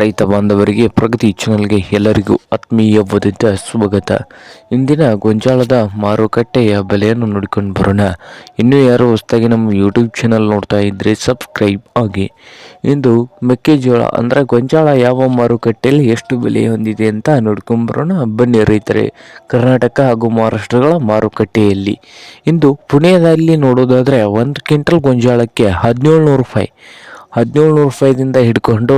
ರೈತ ಬಾಂಧವರಿಗೆ, ಪ್ರಗತಿ ಚಾನಲ್ಗೆ ಎಲ್ಲರಿಗೂ ಆತ್ಮೀಯವಾದ ಸ್ವಾಗತ. ಇಂದಿನ ಗೊಂಜಾಳದ ಮಾರುಕಟ್ಟೆಯ ಬೆಲೆಯನ್ನು ನೋಡಿಕೊಂಡು ಬರೋಣ. ಇನ್ನೂ ಯಾರು ಹೊಸದಾಗಿ ನಮ್ಮ ಯೂಟ್ಯೂಬ್ ಚಾನಲ್ ನೋಡ್ತಾ ಇದ್ದರೆ ಸಬ್ಸ್ಕ್ರೈಬ್ ಆಗಿ. ಇಂದು ಮೆಕ್ಕೆಜೋಳ ಅಂದರೆ ಗೊಂಜಾಳ ಯಾವ ಮಾರುಕಟ್ಟೆಯಲ್ಲಿ ಎಷ್ಟು ಬೆಲೆ ಹೊಂದಿದೆ ಅಂತ ನೋಡ್ಕೊಂಡು ಬರೋಣ. ಬನ್ನಿ ರೈತರೇ, ಕರ್ನಾಟಕ ಹಾಗೂ ಮಹಾರಾಷ್ಟ್ರಗಳ ಮಾರುಕಟ್ಟೆಯಲ್ಲಿ. ಇಂದು ಪುಣೆಯಲ್ಲಿ ನೋಡೋದಾದರೆ ಒಂದು ಕ್ವಿಂಟಲ್ ಗೊಂಜಾಳಕ್ಕೆ ಹದಿನೇಳು ರೂಪಾಯಿ. ಹದಿನೇಳು ನೂರು ರೂಪಾಯಿದಿಂದ ಹಿಡ್ಕೊಂಡು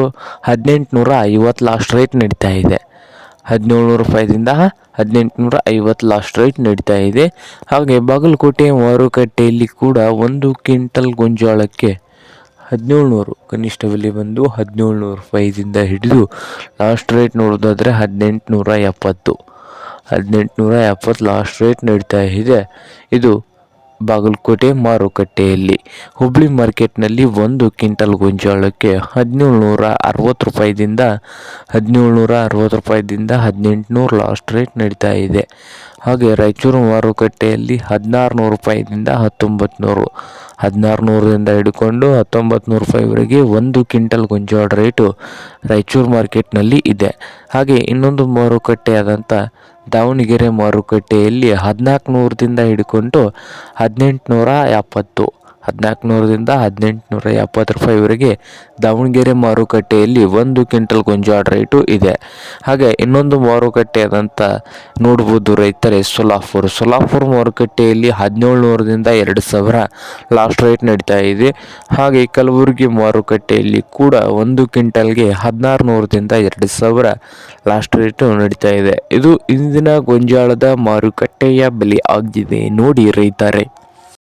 ಹದಿನೆಂಟು ನೂರ ಐವತ್ತು ಲಾಸ್ಟ್ ರೇಟ್ ನಡೀತಾ ಇದೆ. ಹದಿನೇಳು ನೂರು ರೂಪಾಯಿದಿಂದ ಹದಿನೆಂಟುನೂರ ಐವತ್ತು ಲಾಸ್ಟ್ ರೇಟ್ ನಡೀತಾ ಇದೆ. ಹಾಗೆ ಬಾಗಲಕೋಟೆ ಮಾರುಕಟ್ಟೆಯಲ್ಲಿ ಕೂಡ ಒಂದು ಕ್ವಿಂಟಲ್ ಗೊಂಜಾಳಕ್ಕೆ ಹದಿನೇಳು ನೂರು ಕನಿಷ್ಠ ಬೆಲೆ ಬಂದು ಹದಿನೇಳು ನೂರು ರೂಪಾಯಿದಿಂದ ಹಿಡಿದು ಲಾಸ್ಟ್ ರೇಟ್ ನೋಡೋದಾದರೆ ಹದಿನೆಂಟು ನೂರ ಎಪ್ಪತ್ತು ಹದಿನೆಂಟುನೂರ ಎಪ್ಪತ್ತು ಲಾಸ್ಟ್ ರೇಟ್ ನಡೀತಾ ಇದೆ. ಇದು ಬಾಗಲಕೋಟೆ ಮಾರುಕಟ್ಟೆಯಲ್ಲಿ. ಹುಬ್ಳಿ ಮಾರ್ಕೆಟ್ನಲ್ಲಿ ಒಂದು ಕ್ವಿಂಟಲ್ ಗೊಂಜಾಳಕ್ಕೆ ಹದಿನೇಳು ನೂರ ಅರವತ್ತು ರೂಪಾಯಿದಿಂದ ಹದಿನೇಳು ನೂರ ಅರವತ್ತು ರೂಪಾಯಿದಿಂದ ಹದಿನೆಂಟುನೂರು ಲಾಸ್ಟ್ ರೇಟ್ ನಡೀತಾ ಇದೆ. ಹಾಗೆ ರಾಯಚೂರು ಮಾರುಕಟ್ಟೆಯಲ್ಲಿ ಹದಿನಾರು ನೂರು ರೂಪಾಯಿದಿಂದ ಹತ್ತೊಂಬತ್ತು ನೂರು ಹದಿನಾರು ನೂರರಿಂದ ಹಿಡ್ಕೊಂಡು ಹತ್ತೊಂಬತ್ತು ನೂರು ರೂಪಾಯಿವರೆಗೆ ಒಂದು ಕ್ವಿಂಟಲ್ ಗೊಂಜೋಳ ರೇಟು ರಾಯಚೂರು ಮಾರ್ಕೆಟ್ನಲ್ಲಿ ಇದೆ. ಹಾಗೆ ಇನ್ನೊಂದು ಮಾರುಕಟ್ಟೆಯಾದಂಥ ದಾವಣಗೆರೆ ಮಾರುಕಟ್ಟೆಯಲ್ಲಿ ಹದಿನಾಲ್ಕು ನೂರದಿಂದ ಹಿಡ್ಕೊಂಡು ಹದಿನೆಂಟು ನೂರ ಎಪ್ಪತ್ತು. ಹದಿನಾಲ್ಕು ನೂರದಿಂದ ಹದಿನೆಂಟು ನೂರ ಎಪ್ಪತ್ತು ರೂಪಾಯಿವರೆಗೆ ದಾವಣಗೆರೆ ಮಾರುಕಟ್ಟೆಯಲ್ಲಿ ಒಂದು ಕ್ವಿಂಟಲ್ ಗೊಂಜಾಳ ರೇಟು ಇದೆ. ಹಾಗೆ ಇನ್ನೊಂದು ಮಾರುಕಟ್ಟೆ ಆದಂಥ ನೋಡ್ಬೋದು ರೈತರೇ, ಸೊಲಾಪುರ್. ಸೊಲಾಪುರ್ ಮಾರುಕಟ್ಟೆಯಲ್ಲಿ ಹದಿನೇಳು ನೂರದಿಂದ ಎರಡು ಸಾವಿರ ಲಾಸ್ಟ್ ರೇಟ್ ನಡೀತಾ ಇದೆ. ಹಾಗೆ ಕಲಬುರಗಿ ಮಾರುಕಟ್ಟೆಯಲ್ಲಿ ಕೂಡ ಒಂದು ಕ್ವಿಂಟಲ್ಗೆ ಹದಿನಾರು ನೂರದಿಂದ ಎರಡು ಸಾವಿರ ಲಾಸ್ಟ್ ರೇಟು ನಡೀತಾ ಇದೆ. ಇದು ಇಂದಿನ ಗೊಂಜಾಳದ ಮಾರುಕಟ್ಟೆಯ ಬೆಲೆ ಆಗಿದೆ. ನೋಡಿ ರೈತರೇ.